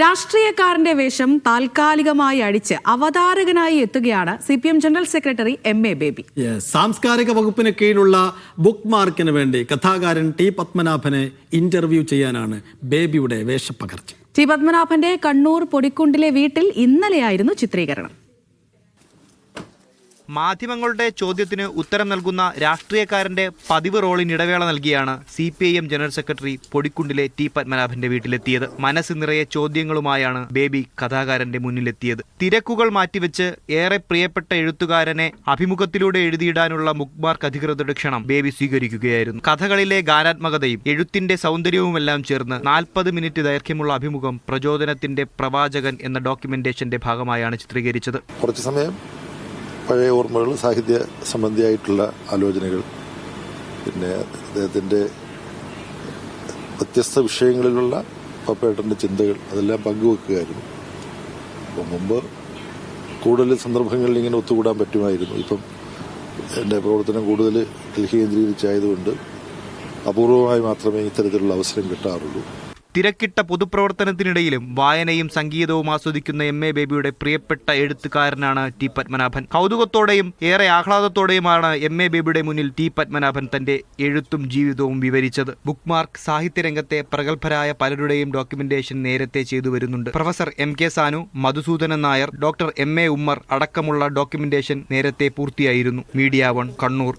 രാഷ്ട്രീയക്കാരന്റെ വേഷം താൽക്കാലികമായി അടിച്ച് അവതാരകനായി എത്തുകയാണ് C P M general secretary M A Baby. സാംസ്കാരിക വകുപ്പിന് കീഴിലുള്ള ബുക്ക് മാർക്കിന് വേണ്ടി കഥാകാരൻ ടി പത്മനാഭനെ ഇന്റർവ്യൂ ചെയ്യാനാണ് ബേബിയുടെ വേഷപ്പകർച്ച. ടി പത്മനാഭന്റെ കണ്ണൂർ പൊടിക്കുണ്ടിലെ വീട്ടിൽ ഇന്നലെയായിരുന്നു ചിത്രീകരണം. മാധ്യമങ്ങളുടെ ചോദ്യത്തിന് ഉത്തരം നൽകുന്ന രാഷ്ട്രീയക്കാരന്റെ പതിവ് റോളിന് ഇടവേള നൽകിയാണ് C P I M general secretary പൊടിക്കുണ്ടിലെ T പത്മനാഭന്റെ വീട്ടിലെത്തിയത്. മനസ്സ് നിറയെ ചോദ്യങ്ങളുമായാണ് ബേബി കഥാകാരന്റെ മുന്നിലെത്തിയത്. തിരക്കുകൾ മാറ്റിവെച്ച് ഏറെ പ്രിയപ്പെട്ട എഴുത്തുകാരനെ അഭിമുഖത്തിലൂടെ എഴുതിയിടാനുള്ള മുക്മാർക്ക് അധികൃതരുടെ ക്ഷണം ബേബി സ്വീകരിക്കുകയായിരുന്നു. കഥകളിലെ ഗാനാത്മകതയും എഴുത്തിന്റെ സൗന്ദര്യവുമെല്ലാം ചേർന്ന് നാൽപ്പത് മിനിറ്റ് ദൈർഘ്യമുള്ള അഭിമുഖം പ്രചോദനത്തിന്റെ പ്രവാചകൻ എന്ന ഡോക്യുമെന്റേഷന്റെ ഭാഗമായാണ് ചിത്രീകരിച്ചത്. കുറച്ച് സമയം പഴയ ഓർമ്മകൾ സാഹിത്യ സംബന്ധിയായിട്ടുള്ള ആലോചനകൾ പിന്നെ അദ്ദേഹത്തിന്റെ വ്യത്യസ്ത വിഷയങ്ങളിലുള്ള പപ്പേട്ടന്റെ ചിന്തകൾ അതെല്ലാം പങ്കുവെക്കുകയായിരുന്നു. അപ്പം മുമ്പ് കൂടുതൽ സന്ദർഭങ്ങളിൽ ഇങ്ങനെ ഒത്തുകൂടാൻ പറ്റുമായിരുന്നു. ഇപ്പം എന്റെ പ്രവർത്തനം കൂടുതൽ ഡൽഹി കേന്ദ്രീകരിച്ചായതുകൊണ്ട് അപൂർവമായി മാത്രമേ ഇത്തരത്തിലുള്ള അവസരം കിട്ടാറുള്ളൂ. തിരക്കിട്ട പൊതുപ്രവർത്തനത്തിനിടയിലും വായനയും സംഗീതവും ആസ്വദിക്കുന്ന എം എ ബേബിയുടെ പ്രിയപ്പെട്ട എഴുത്തുകാരനാണ് ടി പത്മനാഭൻ. കൗതുകത്തോടെയും ഏറെ ആഹ്ലാദത്തോടെയുമാണ് എം എ ബേബിയുടെ മുന്നിൽ ടി പത്മനാഭൻ തന്റെ എഴുത്തും ജീവിതവും വിവരിച്ചത്. ബുക്ക്മാർക്ക് സാഹിത്യരംഗത്തെ പ്രഗത്ഭരായ പലരുടെയും ഡോക്യുമെന്റേഷൻ നേരത്തെ ചെയ്തു വരുന്നുണ്ട്. Professor M K Sanu Madhusoodanan Nair doctor M A Ummer അടക്കമുള്ള ഡോക്യുമെന്റേഷൻ നേരത്തെ പൂർത്തിയായിരുന്നു. Media one Kannur.